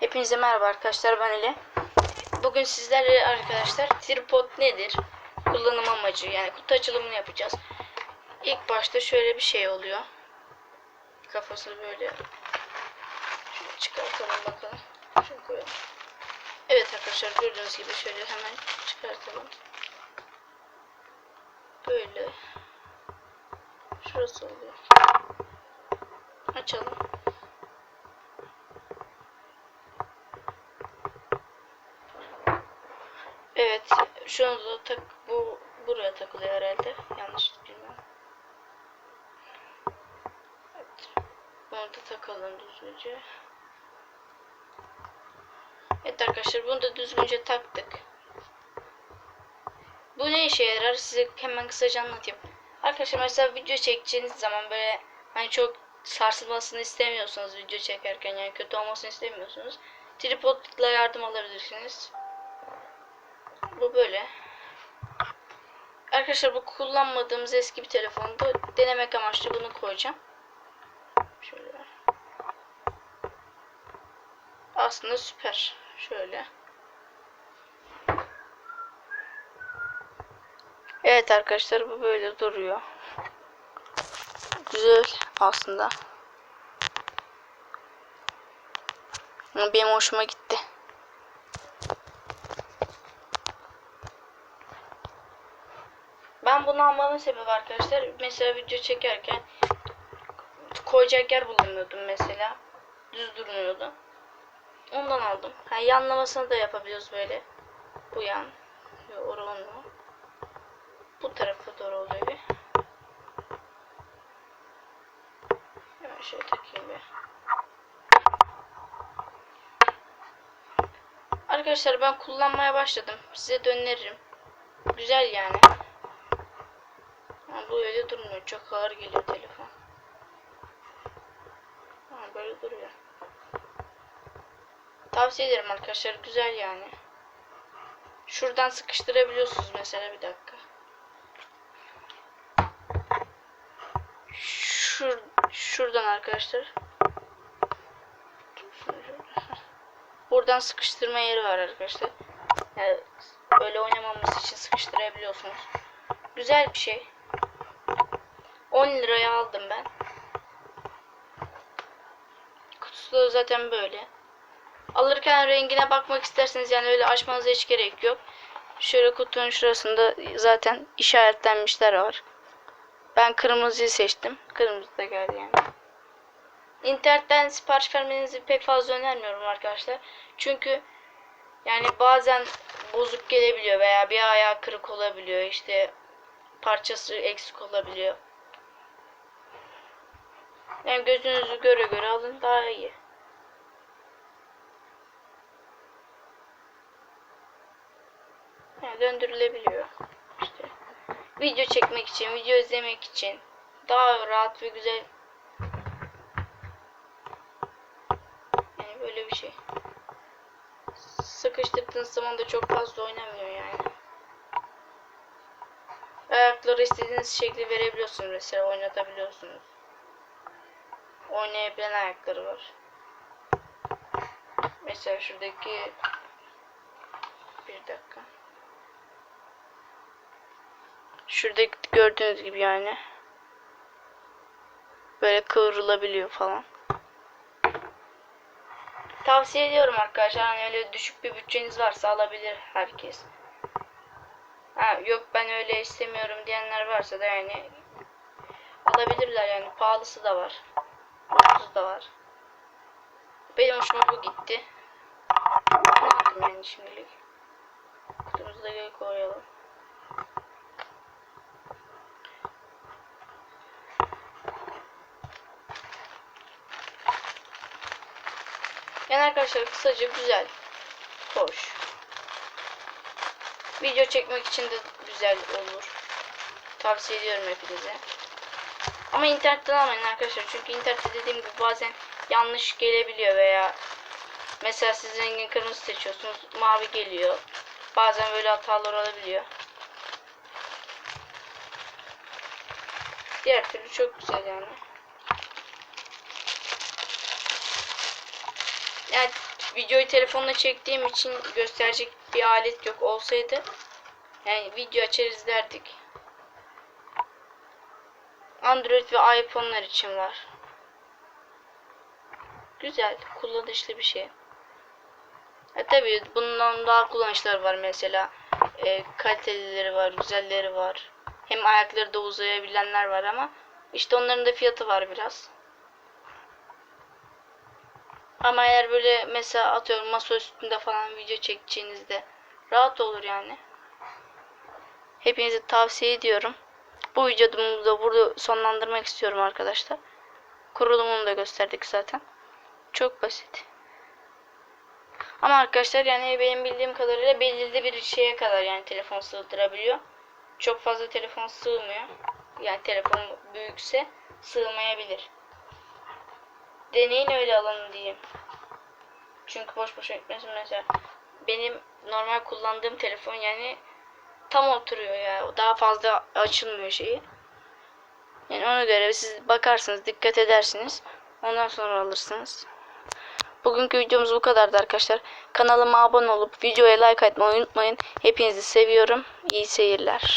Hepinize merhaba arkadaşlar ben Ali. Bugün sizlerle arkadaşlar tripod nedir? Kullanım amacı yani kutu açılımını yapacağız. İlk başta şöyle bir şey oluyor. Kafasını böyle şöyle çıkartalım bakalım. Şöyle koyalım. Evet arkadaşlar gördüğünüz gibi şöyle hemen çıkartalım. Böyle. Şurası oluyor. Açalım. Evet, şu anda tak bu buraya takılıyor herhalde. Yanlış bilmem. Evet. Bunu da takalım düzgünce. Evet arkadaşlar bunu da düzgünce taktık. Bu ne işe yarar? Size hemen kısaca anlatayım. Arkadaşlar mesela video çekeceğiniz zaman böyle hani çok sarsılmasını istemiyorsanız video çekerken yani kötü olmasını istemiyorsunuz. Tripodla yardım alabilirsiniz. Bu böyle. Arkadaşlar bu kullanmadığımız eski bir telefonda denemek amaçlı bunu koyacağım. Şöyle. Aslında süper. Şöyle. Evet arkadaşlar bu böyle duruyor. Güzel aslında. Benim hoşuma gitti. Ben bunu almamın sebebi arkadaşlar mesela video çekerken koyacak yer bulamıyordum mesela. Düz durmuyordu. Ondan aldım. Ha, yanlamasını da yapabiliyoruz böyle. Bu yan. Oranı. Bu tarafa doğru oluyor bir. Hemen şöyle takayım bir. Arkadaşlar ben kullanmaya başladım. Size de öneririm. Güzel yani. Ama bu öyle durmuyor. Çok ağır geliyor telefon. Ha, böyle duruyor. Tavsiye ederim arkadaşlar. Güzel yani. Şuradan sıkıştırabiliyorsunuz mesela bir dakika. Şur şuradan arkadaşlar. Buradan sıkıştırma yeri var arkadaşlar. Yani böyle oynamamız için sıkıştırabiliyorsunuz. Güzel bir şey. 10 liraya aldım ben. Kutusu da zaten böyle. Alırken rengine bakmak isterseniz yani öyle açmanıza hiç gerek yok. Şöyle kutunun şurasında zaten işaretlenmişler var. Ben kırmızıyı seçtim. Kırmızı da geldi yani. İnternetten sipariş vermenizi pek fazla önermiyorum arkadaşlar. Çünkü yani bazen bozuk gelebiliyor veya bir ayağı kırık olabiliyor. İşte parçası eksik olabiliyor. Yani gözünüzü göre göre alın daha iyi. Yani döndürülebiliyor. İşte video çekmek için, video izlemek için daha rahat ve güzel. Yani böyle bir şey. Sıkıştırdığınız zaman da çok fazla oynamıyor yani. Ayakları istediğiniz şekli verebiliyorsunuz mesela oynatabiliyorsunuz. Oynayabilen ayakları var. Mesela şuradaki bir dakika. Şuradaki gördüğünüz gibi yani. Böyle kıvrılabiliyor falan. Tavsiye ediyorum arkadaşlar. Hani öyle düşük bir bütçeniz varsa alabilir herkes. Ha, yok ben öyle istemiyorum diyenler varsa da yani alabilirler yani pahalısı da var. Ucuz da var. Benim hoşuma bu gitti. Ne yaptım yani şimdilik. Kutumuzu da geri koyalım. Yani arkadaşlar kısaca güzel. Hoş. Video çekmek için de güzel olur. Tavsiye ediyorum hepinize. Ama internetten almayın arkadaşlar. Çünkü internette dediğim gibi bazen yanlış gelebiliyor veya mesela siz rengin kırmızı seçiyorsunuz mavi geliyor. Bazen böyle hatalar olabiliyor. Diğer türlü çok güzel yani. Yani videoyu telefonla çektiğim için gösterecek bir alet yok. Olsaydı yani video açar izlerdik. Android ve iPhone'lar için var. Güzel, kullanışlı bir şey. E tabi bundan daha kullanışlar var mesela. E, kalitelileri var, güzelleri var. Hem ayakları da uzayabilenler var ama işte onların da fiyatı var biraz. Ama eğer böyle mesela atıyorum masa üstünde falan video çekeceğinizde rahat olur yani. Hepinize tavsiye ediyorum. Bu videomu da burada sonlandırmak istiyorum arkadaşlar. Kurulumunu da gösterdik zaten. Çok basit. Ama arkadaşlar yani benim bildiğim kadarıyla belirli bir şeye kadar yani telefon sığdırabiliyor. Çok fazla telefon sığmıyor. Yani telefon büyükse sığmayabilir. Deneyin öyle alın diyeyim. Çünkü boş boş etmesin mesela. Benim normal kullandığım telefon yani tam oturuyor ya. Daha fazla açılmıyor şeyi. Yani ona göre siz bakarsınız, dikkat edersiniz. Ondan sonra alırsınız. Bugünkü videomuz bu kadardı arkadaşlar. Kanalıma abone olup videoya like atmayı unutmayın. Hepinizi seviyorum. İyi seyirler.